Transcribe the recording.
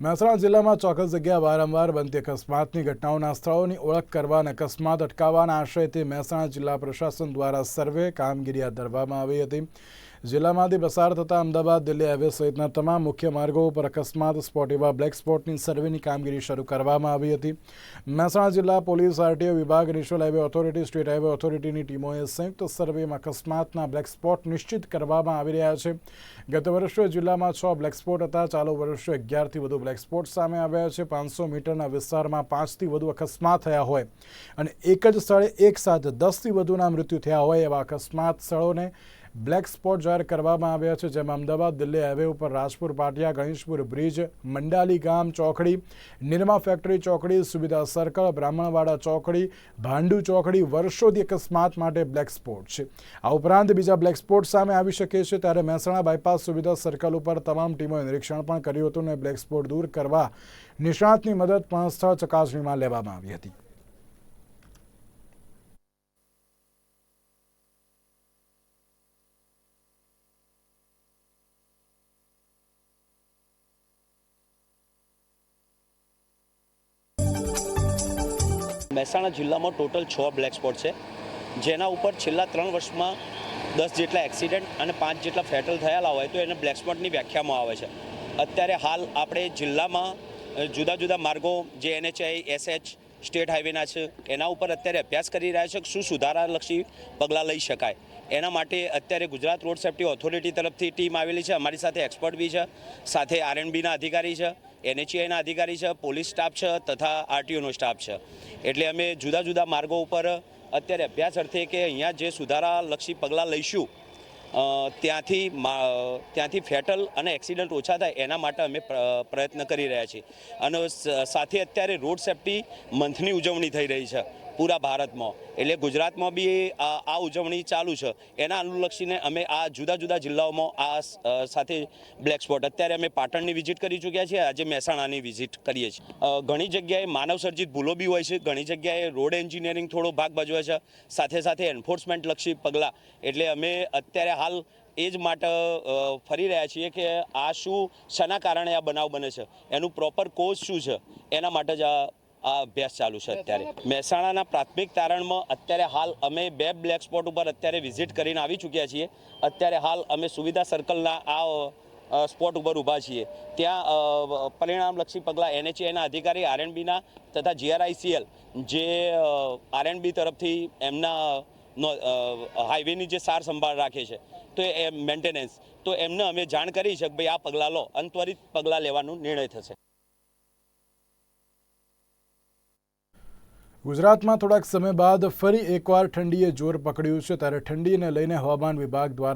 મહેસાણા જિલ્લામાં ચોક્કસ જગ્યા વારંવાર બનતી અકસ્માતની ઘટનાઓના સ્થળોની ઓળખ કરવા અને અકસ્માત અટકાવવાના આશયથી મહેસાણા જિલ્લા પ્રશાસન દ્વારા સર્વે કામગીરી હાથ ધરવામાં આવી હતી. જિલ્લામાંથી પસાર થતા અમદાવાદ, દિલ્હી હાઈવે સહિતના તમામ મુખ્ય માર્ગો ઉપર અકસ્માત, સ્પોટ એવા બ્લેક સ્પોટની સર્વેની કામગીરી શરૂ કરવામાં આવી હતી. મહેસાણા જિલ્લા પોલીસ, આરટીઓ વિભાગ, national highway authority, state highway ઓથોરિટીની ટીમોએ સંયુક્ત સર્વેમાં અકસ્માતના બ્લેક સ્પોટ નિશ્ચિત કરવામાં આવી રહ્યા છે. ગત વર્ષે જિલ્લામાં છ બ્લેક સ્પોટ હતા. ચાલુ વર્ષે અગિયારથી વધુ બ્લેક સ્પોટ સામે આવ્યા છે. પાંચસો મીટરના વિસ્તારમાં પાંચથી વધુ અકસ્માત થયા હોય અને એક જ સ્થળે એક સાથે દસથી વધુના મૃત્યુ થયા હોય એવા અકસ્માત સ્થળોને બ્લેક સ્પોટ જાહેર કરવામાં આવ્યા છે, જેમાં અમદાવાદ, દિલ્હી હાઈવે ઉપર રાજપુર, પાટિયા, ગણેશપુર બ્રિજ, મંડાલી ગામ ચોકડી, નિરમા ફેક્ટરી ચોકડી, સુવિધા સર્કલ, બ્રાહ્મણવાડા ચોકડી, ભાંડુ ચોકડી વર્ષોથી અકસ્માત માટે બ્લેક સ્પોટ છે. આ ઉપરાંત બીજા બ્લેક સ્પોટ સામે આવી શકે છે, ત્યારે મહેસાણા બાયપાસ સુવિધા સર્કલ ઉપર તમામ ટીમોએ નિરીક્ષણ પણ કર્યું હતું અને બ્લેક સ્પોટ દૂર કરવા નિષ્ણાતની મદદ પણ સ્થળ ચકાસણીમાં લેવામાં આવી હતી. મહેસાણા જિલ્લામાં ટોટલ છ બ્લેક સ્પોટ છે. જેના ઉપર છેલ્લા ત્રણ વર્ષમાં દસ જેટલા એક્સિડન્ટ અને પાંચ જેટલા ફેટલ થયેલા હોય તો એને બ્લેક સ્પોટની વ્યાખ્યામાં આવે છે. અત્યારે હાલ આપણે જિલ્લામાં જુદા જુદા માર્ગો, જે એનએચઆઈ, એસએચ સ્ટેટ હાઈવેના છે. એના ઉપર અત્યારે અભ્યાસ કરી રહ્યા છે કે શું સુધારાલક્ષી પગલાં લઈ શકાય. એના માટે અત્યારે ગુજરાત રોડ સેફ્ટી ઓથોરિટી તરફથી ટીમ આવેલી છે. અમારી સાથે એક્સપર્ટ બી છે. સાથે આરએનબીના અધિકારી છે એનએચઆઈના અધિકારી છે, પોલીસ સ્ટાફ છે તથા આરટીઓનો સ્ટાફ છે. એટલે અમે જુદા જુદા માર્ગો ઉપર અત્યારે અભ્યાસ અર્થે કે અહીંયા જે સુધારાલક્ષી પગલાં લઈશું ત્યાંથી ત્યાંથી ફેટલ અને એક્સિડન્ટ ઓછા થાય એના માટે અમે પ્રયત્ન કરી રહ્યા છીએ. અને સાથે અત્યારે રોડ સેફટી મંથની ઉજવણી થઈ રહી છે પૂરા ભારતમાં. એટલે ગુજરાતમાં બી આ ઉજવણી ચાલુ છે. એના અનુલક્ષીને અમે આ જુદા જુદા જિલ્લાઓમાં આ સાથે બ્લેક સ્પોટ. અત્યારે અમે પાટણની વિઝિટ કરી ચૂક્યા છીએ. આજે મહેસાણાની વિઝિટ કરીએ છીએ. ઘણી જગ્યાએ માનવ સર્જિત ભૂલો બી હોય છે. ઘણી જગ્યાએ રોડ એન્જિનિયરિંગ થોડો ભાગ ભજવે છે. સાથે સાથે એન્ફોર્સમેન્ટ લક્ષી પગલાં. એટલે અમે અત્યારે હાલ એ જ માટે ફરી રહ્યા છીએ કે આ શું શાના કારણે આ બનાવ બને છે? એનું પ્રોપર કોઝ શું છે? એના માટે જ આ આ અભ્યાસ ચાલુ છે અત્યારે. મહેસાણાના પ્રાથમિક તારણમાં અત્યારે હાલ અમે બે બ્લેક સ્પોટ ઉપર અત્યારે વિઝિટ કરીને આવી ચૂક્યા છીએ. અત્યારે હાલ અમે સુવિધા સર્કલના આ સ્પોટ ઉપર ઊભા છીએ. ત્યાં પરિણામલક્ષી પગલાં એનએચએના અધિકારી આરએનબીના તથા જીઆરઆઈસીએલ જે આરએનબી તરફથી એમના હાઈવેની જે સાર સંભાળ રાખે છે, તો એ મેન્ટેનન્સ તો એમને અમે જાણ કરી છે કે ભાઈ આ પગલાં લો અને ત્વરિત પગલાં લેવાનો નિર્ણય થશે. ગુજરાતમાં થોડાક સમય બાદ ફરી એકવાર ઠંડીએ જોર પકડ્યું છે, ત્યારે ઠંડીને લઈને હવામાન વિભાગ દ્વારા